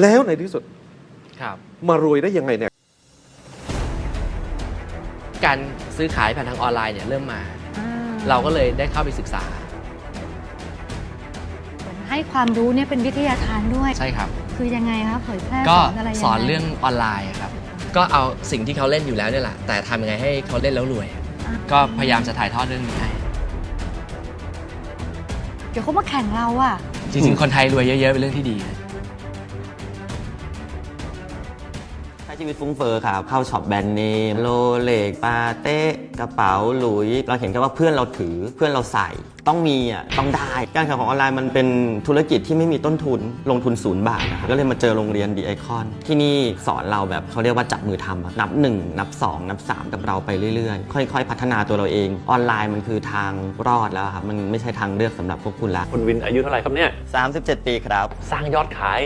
แล้วในที่สุดครับ มารวยได้ยังไงเนี่ย การซื้อขายผ่านทางออนไลน์เนี่ยเริ่มมา อ่เราก็เลยได้เข้าไปศึกษาเหมือนให้ความรู้เนี่ยเป็นวิทยาทานด้วย ใช่ครับ คือยังไงคะเผยแพร่ก็สอนอะไรยังไงสอนเรื่องออนไลน์อะครับ ก็เอาสิ่งที่เขาเล่นอยู่แล้วเนี่ยแหละแต่ทำยังไงให้เขาเล่นแล้วรวย อ่าก็พยายามจะถ่ายทอดเรื่องนี้ให้เดี๋ยวเขามาแข่งเราอะจริงๆ คนไทยรวยเยอะๆเป็นเรื่องที่ดีนะ ช้ชีวิตฟุ้งเฟอ้อครับเข้าช็อปแบรนด์เนมโลเล็กปาเต้กระเป๋าหลุย เราเห็นแค่ว่าเพื่อนเราถือเพื่อนเราใส่ ต้องมีอะต้องได้ การขายของออนไลน์มันเป็นธุรกิจที่ไม่มีต้นทุนลงทุนศูนย์บาทนะครับก็เลยมาเจอโรงเรียนดีไอคอนที่นี่สอนเราแบบเขาเรียกว่าจับมือทำอะนับ 1 นับ 2 นับ 3 กับเราไปเรื่อยๆ ค่อยๆ พัฒนาตัวเราเอง ออนไลน์มันคือทางรอดแล้วครับมันไม่ใช่ทางเลือกสำหรับพวกคุณละคุณวินอายุเท่าไหร่ครับเนี่ย 37 ปีครับ สร้างยอดขาย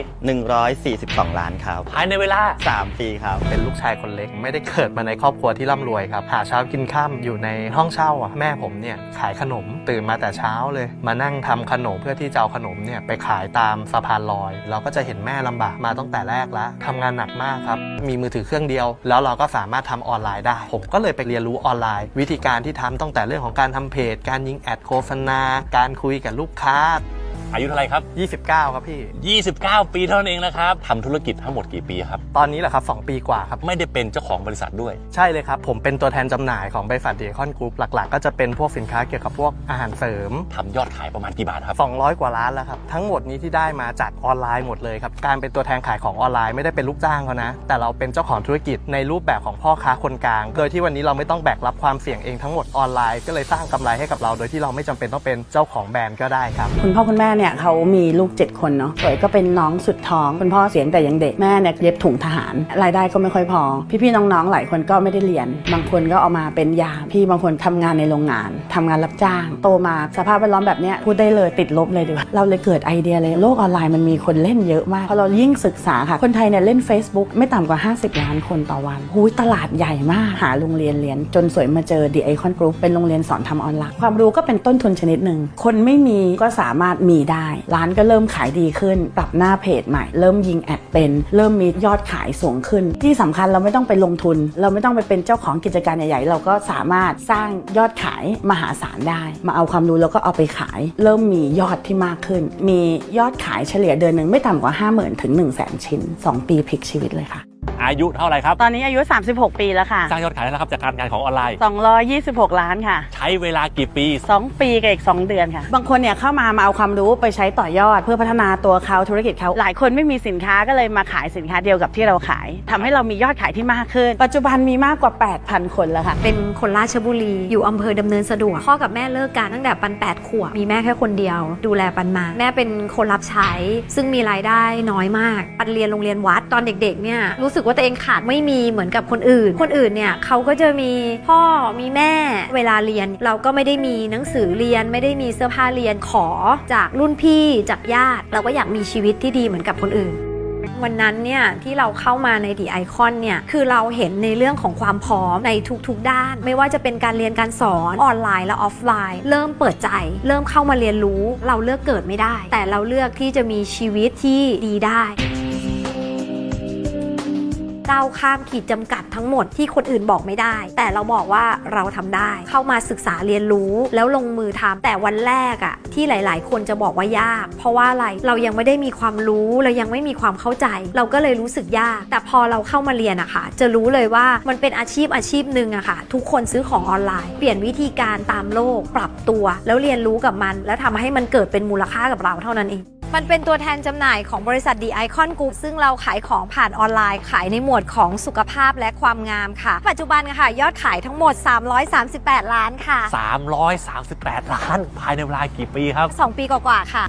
142 ล้านครับ ภายในเวลา 3 ปีครับ เป็นลูกชายคนเล็ก ไม่ได้เกิดมาในครอบครัวที่ร่ำรวยครับ หาเช้ากินข้ามอยู่ในห้องเช่าอะแม่ผมเนี่ยขายขนมตื่นมาแต่เช้าเลย มานั่งทำขนมเพื่อที่จะเอาขนมเนี่ยไปขายตามสะพานลอย เราก็จะเห็นแม่ลำบากมาตั้งแต่แรกแล้วทำงานหนักมากครับ มีมือถือเครื่องเดียว แล้วเราก็สามารถทำออนไลน์ได้ ผมก็เลยไปเรียนรู้ออนไลน์ วิธีการที่ทำตั้งแต่เรื่องของการทำเพจ การยิงแอดโฆษณา การคุยกับลูกค้า อายุเท่าไหร่ครับ 29 ครับพี่ 29 ปีเท่านั้นเองนะครับทำธุรกิจทั้งหมดกี่ปีครับ ตอนนี้แหละครับ 2 ปีกว่าครับ ไม่ได้เป็นเจ้าของบริษัทด้วย ใช่เลยครับ ผมเป็นตัวแทนจำหน่ายของบริษัทเดคอนกรุ๊ปหลักๆ ก็จะเป็นพวกสินค้าเกี่ยวกับพวกอาหารเสริม ทำยอดขายประมาณกี่บาทครับ 200 กว่าล้านแล้วครับ ทั้งหมดนี้ที่ได้มาจากออนไลน์หมดเลยครับ การเป็นตัวแทนขายของออนไลน์ไม่ได้เป็นลูกจ้างเขานะ แต่เราเป็นเจ้าของธุรกิจในรูปแบบของพ่อค้าคนกลาง โดยที่วันนี้เราไม่ต้องแบกรับความเสี่ยงเองทั้งหมดออนไลน์ ก็เลยสร้างกำไรให้กับเรา โดยที่เราไม่จำเป็นต้องเป็นเจ้าของแบรนด์ก็ได้ครับ คุณพ่อคุณแม่เนี่ยเขามีลูก 7 คนเนาะสวยก็เป็นน้องสุดท้องคุณพ่อเสียงแต่ยังเด็กแม่เนี่ยเย็บถุงทหาร รายได้ก็ไม่ค่อยพอ พี่ๆน้องๆหลายคนก็ไม่ได้เรียน บางคนก็เอามาเป็นยามพี่บางคนทำงานในโรงงานทำงานรับจ้าง โตมาสภาพแวดล้อมแบบเนี้ยพูดได้เลยติดลบเลยดีกว่าเราเลยเกิดไอเดียเลยโลกออนไลน์มันมีคนเล่นเยอะมากพอเรายิ่งศึกษาค่ะคนไทยเนี่ยเล่น Facebook ไม่ต่ำกว่า 50 ล้านคนต่อวันหูยตลาดใหญ่มากหาโรงเรียนเรียน จนสวยมาเจอ The Icon Group เป็นโรงเรียนสอนทำออนไลน์ความรู้ก็เป็นต้นทุนชนิดหนึ่งคนไม่มีก็สามารถมีได้ ร้านก็เริ่มขายดีขึ้น ปรับหน้าเพจใหม่ เริ่มยิงแอดเป็น เริ่มมียอดขายสูงขึ้น ที่สำคัญเราไม่ต้องไปลงทุน เราไม่ต้องไปเป็นเจ้าของกิจการใหญ่ๆ เราก็สามารถสร้างยอดขายมหาศาลได้ มาเอาความรู้แล้วก็เอาไปขาย เริ่มมียอดที่มากขึ้น มียอดขายเฉลี่ยเดือนหนึ่งไม่ต่ำกว่า 5 0,000 ถึง 1 0 0 0 0แชิ้น 2 ปีพลิกชีวิตเลยค่ะ อายุเท่าไหร่ครับตอนนี้อายุ 36 ปีแล้วค่ะ สร้างยอดขายได้แล้วครับจากการงานของออนไลน์ 226 ล้านค่ะ ใช้เวลากี่ปี 2 ปีกับอีก 2 เดือนค่ะ บางคนเนี่ยเข้ามามาเอาความรู้ไปใช้ต่อยอด เพื่อพัฒนาตัวเขาธุรกิจเขาหลายคนไม่มีสินค้าก็เลยมาขายสินค้าเดียวกับที่เราขายทำให้เรามียอดขายที่มากขึ้น ปัจจุบันมีมากกว่า 8,000 คนแล้วค่ะ เป็นคนราชบุรีอยู่อำเภอดำเนินสะดวกพ่อกับแม่เลิกกันตั้งแต่ปัน8ขวบมีแม่แค่คนเดียว ดูแลปันมา แม่เป็นคนรับใช้ ซึ่งมีรายได้น้อยมากปันเรียนโรงเรียนวัดตอนเด็กๆเนี่ยรู้สึกว่าตัวเองขาดไม่มีเหมือนกับคนอื่น คนอื่นเนี่ยเขาก็จะมีพ่อมีแม่เวลาเรียน เราก็ไม่ได้มีหนังสือเรียน ไม่ได้มีเสื้อผ้าเรียนขอจากรุ่นพี่จากญาติ เราก็อยากมีชีวิตที่ดีเหมือนกับคนอื่นวันนั้นเนี่ยที่เราเข้ามาในดีไอคอนเนี่ยคือเราเห็นในเรื่องของความพร้อมในทุกๆ ด้าน ไม่ว่าจะเป็นการเรียนการสอนออนไลน์และออฟไลน์ เริ่มเปิดใจ เริ่มเข้ามาเรียนรู้ เราเลือกเกิดไม่ได้ แต่เราเลือกที่จะมีชีวิตที่ดีได้ ก้าวข้ามขีดจำกัดทั้งหมดที่คนอื่นบอกไม่ได้ แต่เราบอกว่าเราทำได้ เข้ามาศึกษาเรียนรู้แล้วลงมือทำแต่วันแรกอะที่หลาย ๆ คนจะบอกว่ายาก เพราะว่าอะไรเรายังไม่ได้มีความรู้เรายังไม่มีความเข้าใจ เราก็เลยรู้สึกยาก แต่พอเราเข้ามาเรียนอะค่ะ จะรู้เลยว่ามันเป็นอาชีพอาชีพหนึ่งอะค่ะ ทุกคนซื้อของออนไลน์ เปลี่ยนวิธีการตามโลกปรับตัว แล้วเรียนรู้กับมัน แล้วทำให้มันเกิดเป็นมูลค่ากับเราเท่านั้นเอง มันเป็นตัวแทนจำหน่ายของบริษัท The Icon Group ซึ่งเราขายของผ่านออนไลน์ ขายในหมวดของสุขภาพและความงามค่ะ ปัจจุบันค่ะ ยอดขายทั้งหมด 338 ล้านค่ะ 338 ล้าน ภายในเวลากี่ปีครับ 2 ปีกว่าๆค่ะ